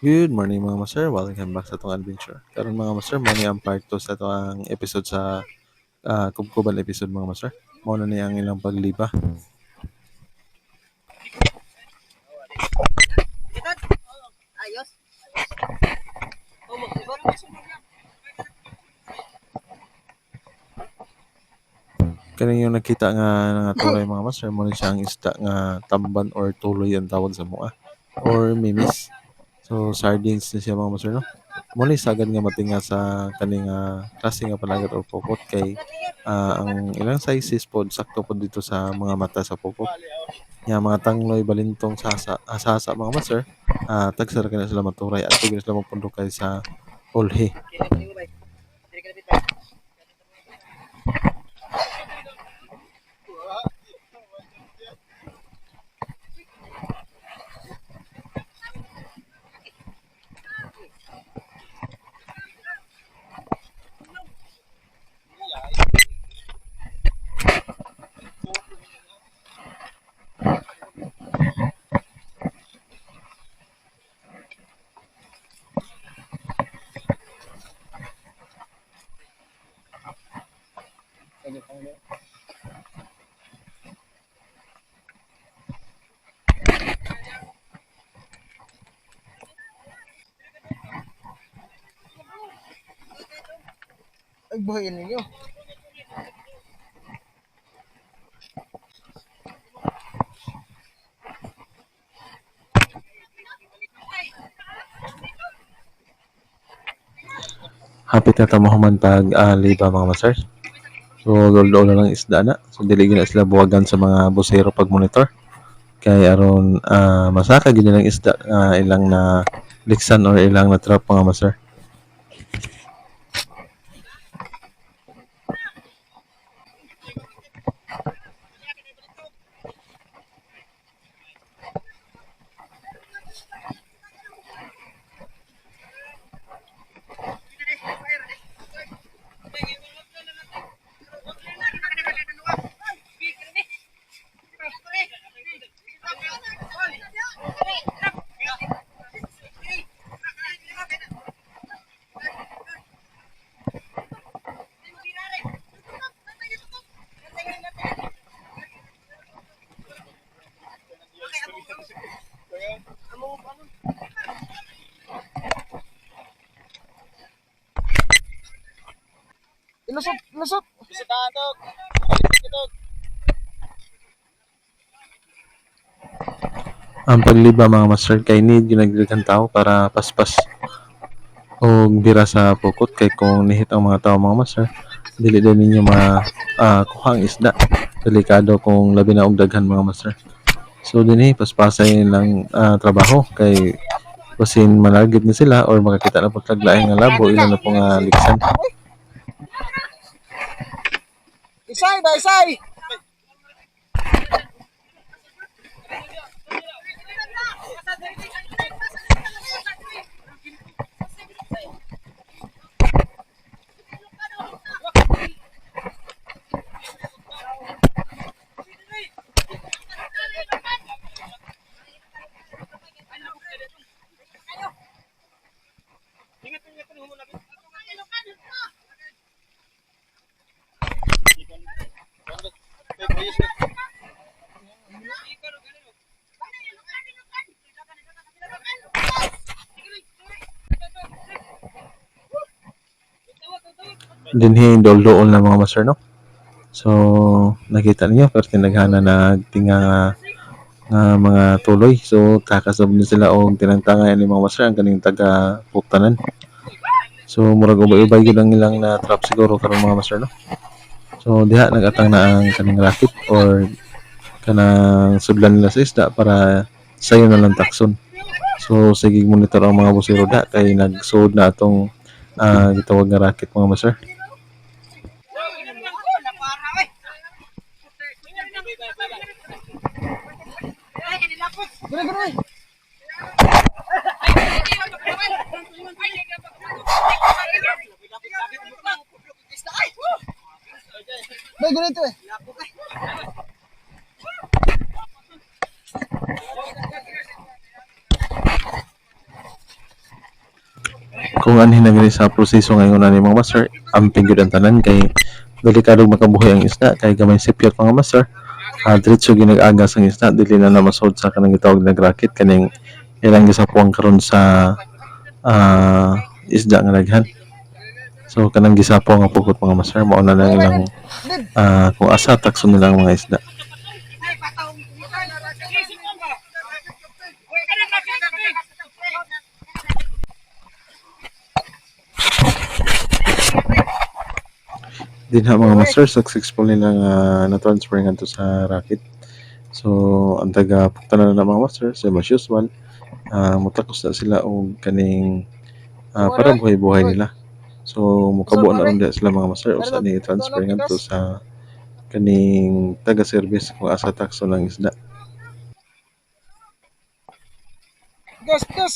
Good morning mga master, welcome back sa itong adventure. Karon mga master, mo ni ang part 2 sa itong episode sa ah, kubkuban episode mga master. Mo na ni ang ilang pagliba. Ayos. Yung nakita nga nga tulay mga master, mo ni siya ang isda nga tamban or tuloy ang tawag sa mua or mimis. So sardines na siya mga master no. Ni sagad nga matinga sa kaning ah, klase nga palagat or pupot kay ah, ang ilang sizes pod sakto pod dito sa mga mata sa pupot. Nga mga tangloy balintong sasa, ah, sasa mga master, ah, tagsara ka na sila maturay at tigil sila magpundukay sa ulhi. Ay, buhayin ninyo. Hapit na tamo human pag ah, liba mga master. So dol na lang isda na. So dili gyud na sila buwagan sa mga busero pag monitor. Kay aron ah, masaka gyud nilang isda ah, ilang na liksan or ilang na trap mga master. Ilusot, ilusot. Bisitahan to. Ito. Ang pagliba mga master kay need gyud nagdaghang tao para paspas o bira sa pukot kay kung nihit ang mga tao mga master dili din ninyo ma ah, kuha ang isda delikado kung labi na og daghan mga master so dinhi paspasay lang ah, trabaho kay basin malagid na sila or makakita na pagkaglaing nga labo ilan na po nga liksan Isay ba, isay? Dinhi doldool mga master no? So nakita niyo pero tinaghana na tinga nga, nga mga tuloy. So kakasab na sila og tinangtangay ni mga master ang kaning taga puktanan so murag ubay-ubay gyud ang ilang na trap siguro karon mga master no? So diha nagatang na ang kaning racket or kanang sudlan nila sa isda para sayo na lang takson. So sige monitor ang mga busiro da kay nagsuod na atong ah, gitawag nga racket mga master Gano'n, gano'n. May ganito eh. kung anhin na sa proseso ngayon na ni mga master, amping gyud ang tanan kay delikado makabuhi ang isda kay gamay sipyat mga master. Uh, diretso ginag-agas ang isda dili na na masud sa kanang gitawag na racket kaning ilang gisapuang karon sa ah, isda nga daghan. So kanang gisapo nga pukot mga master mao na lang ilang ah, kung asa takso nila ang mga isda. Din ha mga master successful nila nga na-transfer nga sa racket. So ang taga pugtanan na mga master same as usual ah mutakos na sila og kaning ah, para buhay-buhay nila. So mukabuo na diha sila mga master usa ni transfer nga sa kaning taga-service kung asa takso ng isda. Gas, gas.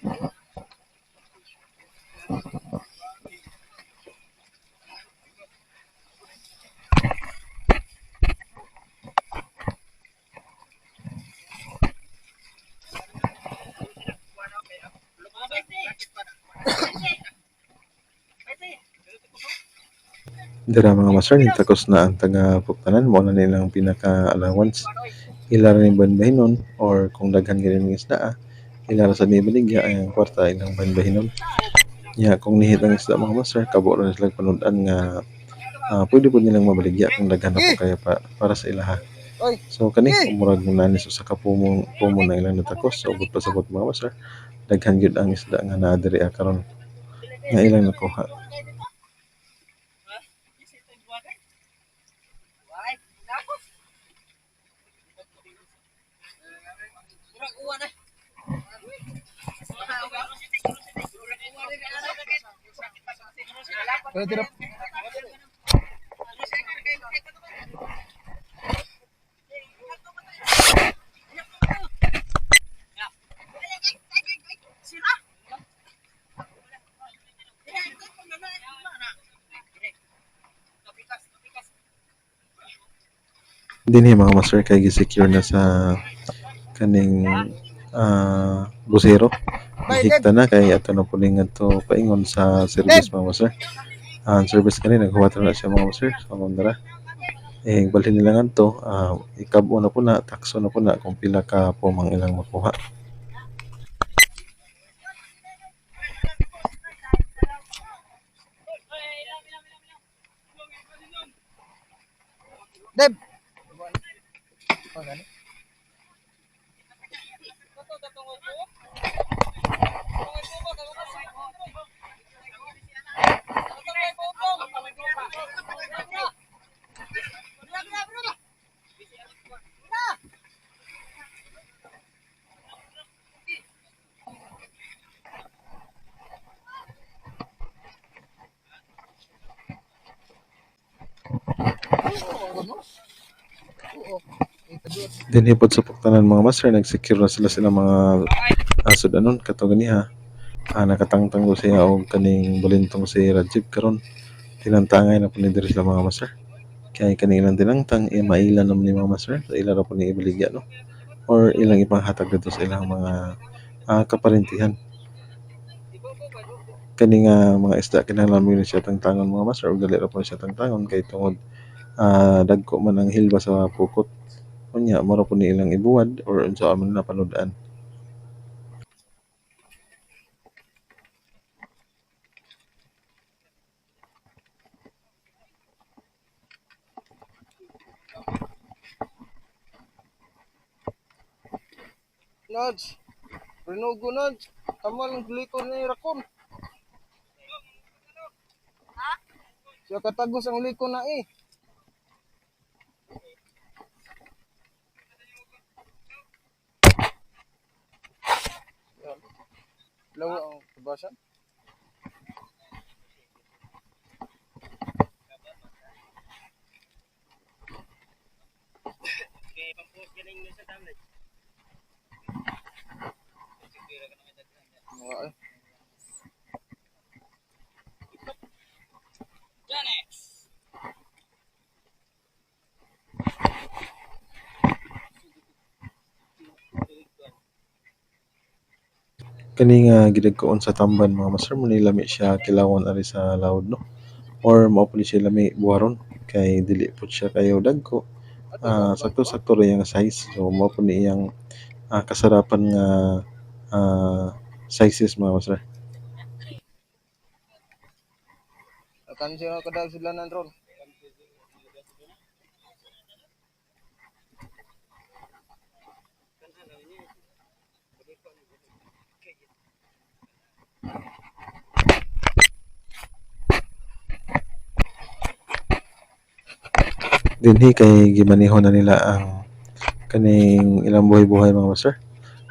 Dira mga master takos na ang taga pugtanan mo na nilang pinaka allowance. Ila ra ni banbahinon or kung daghan gani ng isda ah, ila ra sa ni baligya ay ang kwarta ilang banbahinon. Ya kung nihit ang isda mga master kabo ra sila panud-an nga ah, pwede po nilang mabaligya kung daghan na po kaya pa, para sa ilaha. So kani umurag mo nani so sa kapumo pumo na ilang natakos so ubot pa sabot mga master daghan gyud ang isda nga naa diri ah, karon nga ilang nakuha. Kaya tira. dinhi mga master kay gi-secure na sa kaning ah busero hikta na kay ato na puling to paingon sa service mga master ang service kani naghuwat na siya mga master sa mandara eh balhin nila ngadto ah ikabo na po na takso na po na kung pila ka po mang ilang makuha Deb. Oh, gani. Dinhi pod sa pagtanan mga master nag-secure na sila sila mga asod anon kato ganiha ah nakatangtang ko siya og kaning balintong si Rajib karon. Tinantangay na ni diri sila mga master. Kay kanilang tinangtang eh mailan naman ni mga master. So ila ra po ni ibaligya no? Or ilang ipanghatag dito sa ilang mga ah, kaparintihan kani nga mga isda kinahanglan mo siya tangtangon mga master ug dali ra po siya tangtangon kay tungod ah, dagko man ang hilba sa pukot unya mura po ni ilang ibuwad or unsa man na panudan Nods. Rinugo nods. Tama lang liko ni Rakon. Siya katagos ang liko na eh. Ang kabasan. Mga eh. Kani nga gidagkoon sa tamban mga master mo lami siya kilawon ari sa lawod no. Or mao ni siya lami buharon kay dili pud siya kayo dagko. Ah, sakto-sakto ra iyang size. So mao po ni iyang ah, kasarapan nga ah, sizes mga master. Akan siya kadag sila ng drone. Dinhi kay gimaneho na nila ang kaning ilang buhay-buhay mga master.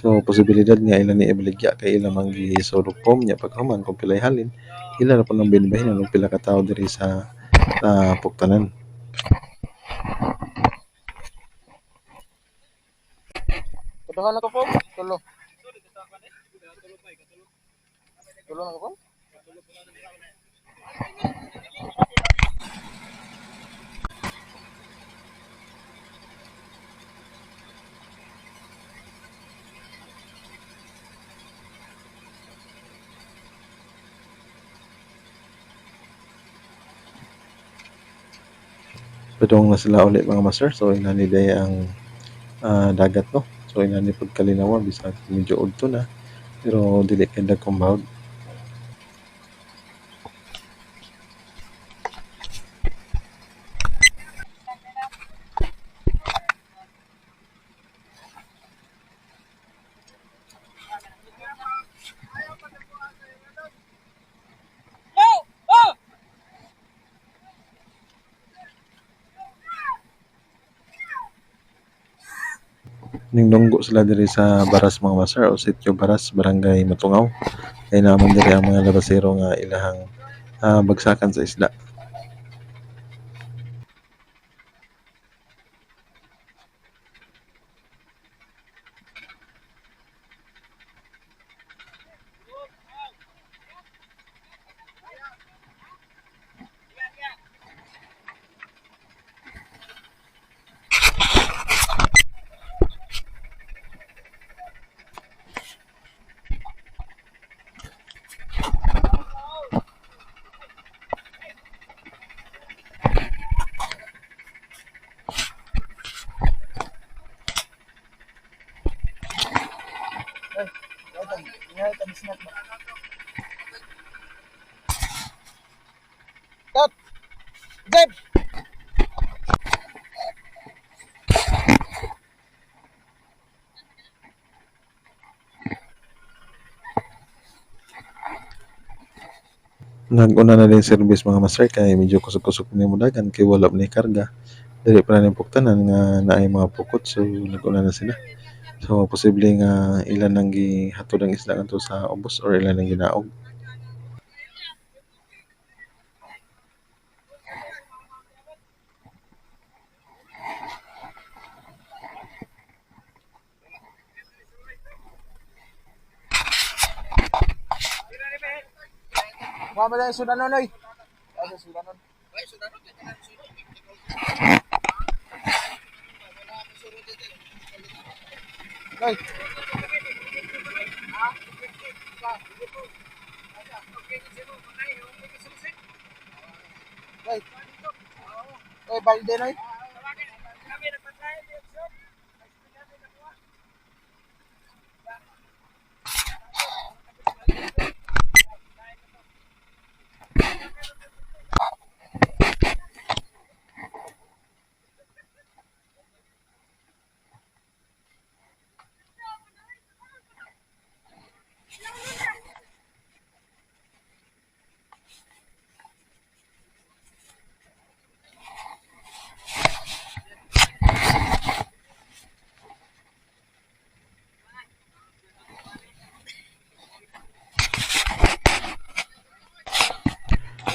So posibilidad nga ila ni ibaligya kay ila man gisulog pom nya paghuman kung pilay halin ila ra po nang binbahin pila ka tawo diri sa ah, puktanan. Na ka po? Tulo. Tulo na ka po? Padung na sila uli mga master. So inani day ang ah, dagat no. So inani pud kalinawa bisag medyo udto na pero dili kay dagkong bahog. Ningdonggo sila diri sa Baras mga master o sitio Baras, Barangay Matungaw. Kay naman diri ang mga labasero nga ilahang ah, bagsakan sa isda. Cut! Jeb! Nag-una na din service mga master kay medyo kusog-kusog ni mo dagan kay wala ni karga. Dili pa na puktanan nga naay mga pukot so nag-una na sila. So posible nga ilan nang gihatod ang isda ngadto sa ubos or ilan nang ginaog. Mga mo lang sudanon oy. Asa sudanon? Ay. Ay. Ay, balde na eh.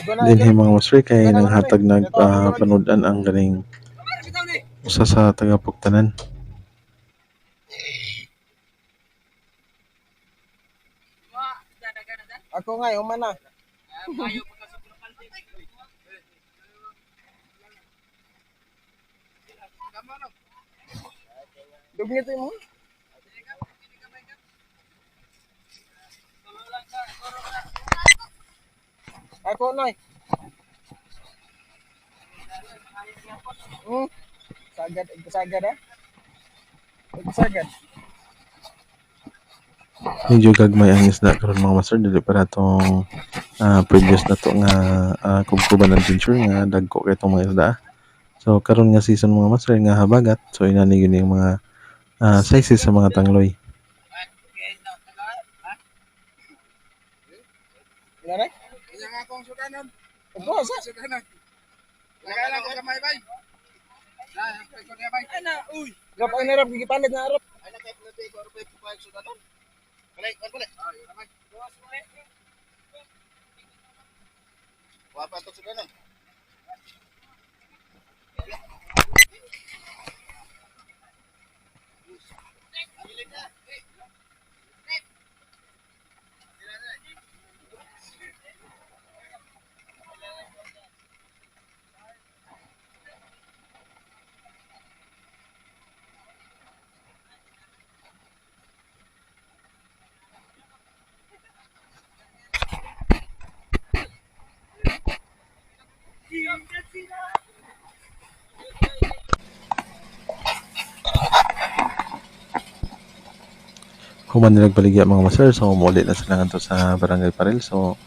Dinhi mga master kay nang hatag nag ah, panudan ang ganing usa sa taga puktanan. Ako nga, human na. Dugni to mo. Ako noy. Hmm. Sagad, sagad ah. Sagad. medyo gagmay ang isda karon mga master dili para tong ah, previous na to nga uh, kubkuban adventure nga dagko kay tong mga isda so karon nga season mga master nga habagat so inani gyud yung mga ah, sizes sa mga tangloy kong sa kanan. Kong sa kanan. Lagay lang ko kamay bay. Ana, uy. Gapang narap, gigipanit na arap. Ana, kaya pinatay ko, arapay ko sa kanan. Balik, balik. Ay, ramay. Gawas mo eh. To sa kanan. Nila baligya mga master so muli na sila ngadto sa barangay Parel so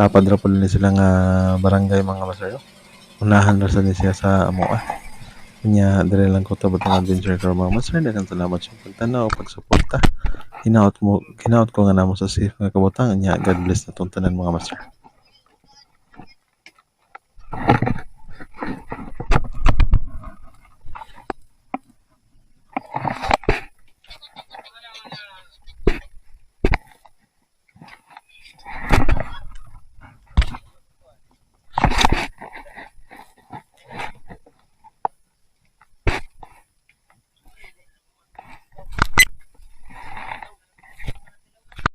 lapad ra pud ni sila nga barangay mga master unahan ra sa ni siya sa amo ah Kanya, dire lang ko tabot ng adventure ko mga master. Dagan salamat sa pagtanaw, pagsuporta. Hinaot mo, hinaot ko nga namo sa safe nga kabutang. Nya, God bless na tong tanan mga master.